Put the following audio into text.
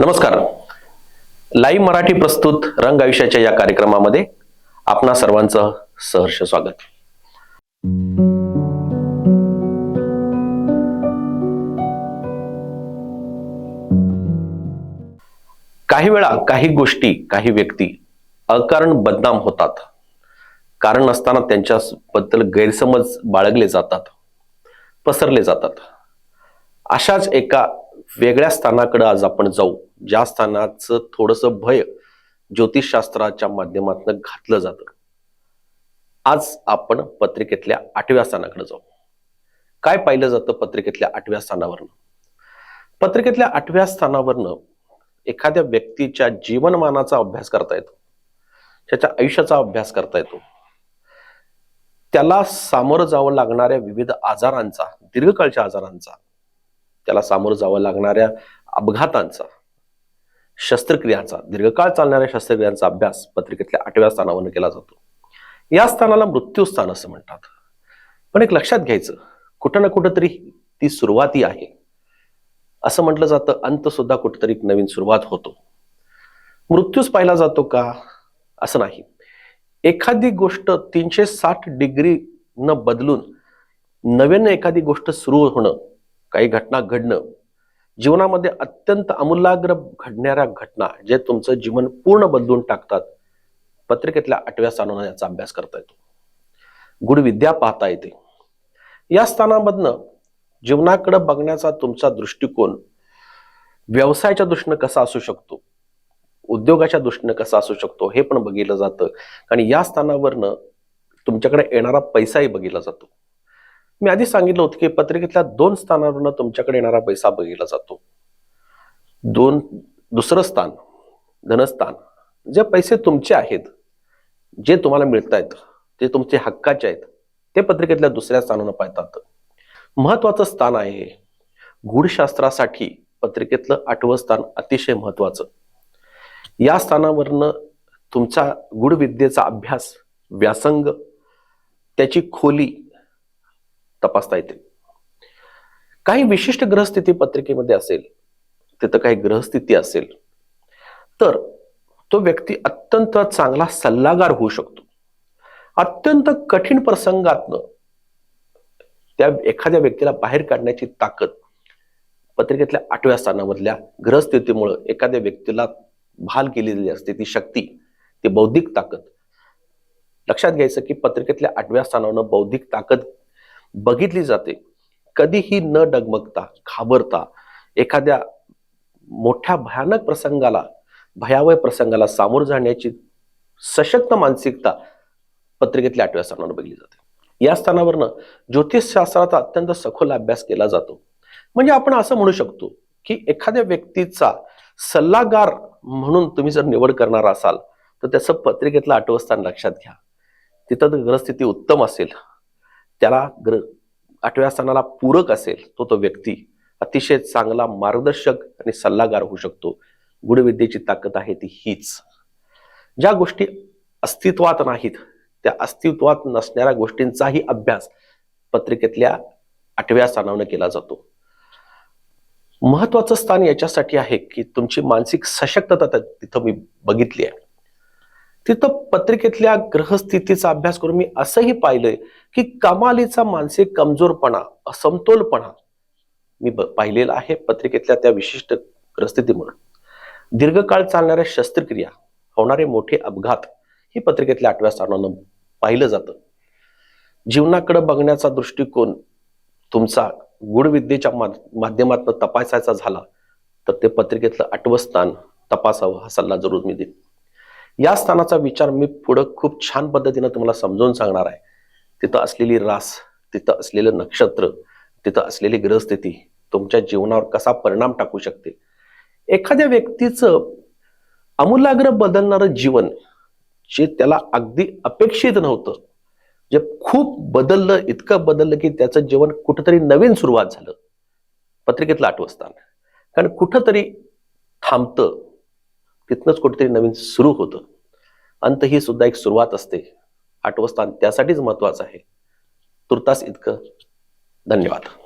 नमस्कार. लाईव्ह मराठी प्रस्तुत रंग आयुष्याच्या या कार्यक्रमामध्ये आपणा सर्वांचं सहर्ष स्वागत. काही वेळा काही गोष्टी काही व्यक्ती अकारण बदनाम होतात. कारण असताना त्यांच्याबद्दल गैरसमज बाळगले जातात पसरले जातात. अशाच एका वेगळ्या स्थानाकडे आज आपण जाऊ. ज्या स्थानाचं थोडस भय ज्योतिषशास्त्राच्या माध्यमातून घातलं जातं. आज आपण पत्रिकेतल्या आठव्या स्थानाकडे जाऊ. काय पाहिलं जातं पत्रिकेतल्या आठव्या स्थानावरनं? पत्रिकेतल्या आठव्या स्थानावरनं एखाद्या व्यक्तीच्या जीवनमानाचा अभ्यास करता येतो. त्याच्या आयुष्याचा अभ्यास करता येतो. त्याला सामोरं जावं लागणाऱ्या विविध आजारांचा दीर्घकाळच्या आजारांचा त्याला सामोरं जावं लागणाऱ्या अपघातांचा शस्त्रक्रियांचा दीर्घकाळ चालणाऱ्या शस्त्रक्रियांचा अभ्यास पत्रिकेतल्या आठव्या स्थानावर केला जातो. या स्थानाला मृत्यू स्थान असं म्हणतात. पण एक लक्षात घ्यायचं कुठं ना कुठं तरी ती सुरुवाती आहे. असं म्हटलं जातं अंत सुद्धा कुठेतरी एक नवीन सुरुवात होतो. मृत्यूच पाहिला जातो का? असं नाही. एखादी गोष्ट तीनशे साठ डिग्री न बदलून नव्यानं एखादी गोष्ट सुरू होणं काही घटना घडणं जीवनामध्ये अत्यंत अमूलाग्र घडणाऱ्या घटना जे तुमचं जीवन पूर्ण बदलून टाकतात पत्रिकेतल्या आठव्या स्थानानं याचा अभ्यास करता येतो गुढ विद्या पाहता येते. या स्थानामधनं जीवनाकडे बघण्याचा तुमचा दृष्टिकोन व्यवसायाच्या दृष्टीनं कसा असू शकतो उद्योगाच्या दृष्टीनं कसा असू शकतो हे पण बघितलं जातं. आणि या स्थानावरनं तुमच्याकडे येणारा पैसाही बघितला जातो. मी आधी सांगितलं होतं की पत्रिकेतल्या दोन स्थानावरनं तुमच्याकडे येणारा पैसा बघितला जातो. दोन दुसरं स्थान धनस्थान जे पैसे तुमचे आहेत जे तुम्हाला मिळत आहेत ते तुमचे हक्काचे आहेत ते पत्रिकेतल्या दुसऱ्या स्थानानं पाहतात. महत्वाचं स्थान आहे. गूढशास्त्रासाठी पत्रिकेतलं आठवं स्थान अतिशय महत्वाचं या स्थानावरनं तुमचा गूढविद्येचा अभ्यास व्यासंग त्याची खोली तपासता येते. काही विशिष्ट ग्रहस्थिती पत्रिकेमध्ये असेल तिथं काही ग्रहस्थिती असेल तर तो व्यक्ती अत्यंत चांगला सल्लागार होऊ शकतो. अत्यंत कठीण प्रसंगातनं त्या एखाद्या व्यक्तीला बाहेर काढण्याची ताकद पत्रिकेतल्या आठव्या स्थानामधल्या ग्रहस्थितीमुळे एखाद्या व्यक्तीला भाल केलेली असते ती शक्ती ती बौद्धिक ताकद. लक्षात घ्यायचं की पत्रिकेतल्या आठव्या स्थानावर बौद्धिक ताकद बघितली जाते. कधीही न डगमगता घाबरता एखाद्या मोठ्या भयानक प्रसंगाला भयावह प्रसंगाला सामोर जाण्याची सशक्त मानसिकता पत्रिकेतल्या आठव्या स्थानावर बघितली जाते. या स्थानावरनं ज्योतिषशास्त्राचा अत्यंत सखोल अभ्यास केला जातो. म्हणजे आपण असं म्हणू शकतो की एखाद्या व्यक्तीचा सल्लागार म्हणून तुम्ही जर निवड करणार असाल तर त्याचं पत्रिकेतलं आठवस्थान लक्षात घ्या. तिथं ग्रहस्थिती उत्तम असेल त्याला ग्र आठव्या स्थानाला पूरक असेल तो तो व्यक्ती अतिशय चांगला मार्गदर्शक आणि सल्लागार होऊ शकतो. गुढविद्येची ताकद आहे ती हीच. ज्या गोष्टी अस्तित्वात नाहीत त्या अस्तित्वात नसणाऱ्या गोष्टींचाही अभ्यास पत्रिकेतल्या आठव्या स्थानावर केला जातो. महत्वाचं स्थान याच्यासाठी आहे की तुमची मानसिक सशक्तता तिथं मी बघितली आहे. तिथं पत्रिकेतल्या ग्रहस्थितीचा अभ्यास करून मी असंही पाहिलंय की कमालीचा मानसिक कमजोरपणा असमतोलपणा मी ब- पाहिलेला आहे पत्रिकेतल्या त्या विशिष्ट ग्रहस्थितीमुळे दीर्घकाळ चालणाऱ्या शस्त्रक्रिया होणारे मोठे अपघात ही पत्रिकेतल्या आठव्या स्थानानं पाहिलं जातं. जीवनाकडे बघण्याचा दृष्टिकोन तुमचा गुणविद्येच्या माध्यमातून तपासायचा झाला तर ते पत्रिकेतलं आठवं स्थान तपासावं हा सल्ला जरूर मी देईन. या स्थानाचा विचार मी पुढं खूप छान पद्धतीनं तुम्हाला समजून सांगणार आहे. तिथं असलेली रास तिथं असलेलं नक्षत्र तिथं असलेली ग्रहस्थिती तुमच्या जीवनावर कसा परिणाम टाकू शकते एखाद्या व्यक्तीचं अमूलाग्र बदलणारं जीवन जे त्याला अगदी अपेक्षित नव्हतं जे खूप बदललं इतकं बदललं की त्याचं जीवन कुठंतरी नवीन सुरुवात झालं. पत्रिकेतलं आठवं स्थान. कारण कुठंतरी थांबतं तिथनंच कुठेतरी नवीन सुरू होतं. अंत ही सुद्धा एक सुरुवात असते. आठवं स्थान त्यासाठीच महत्वाचं आहे. तुर्तास इतकं. धन्यवाद.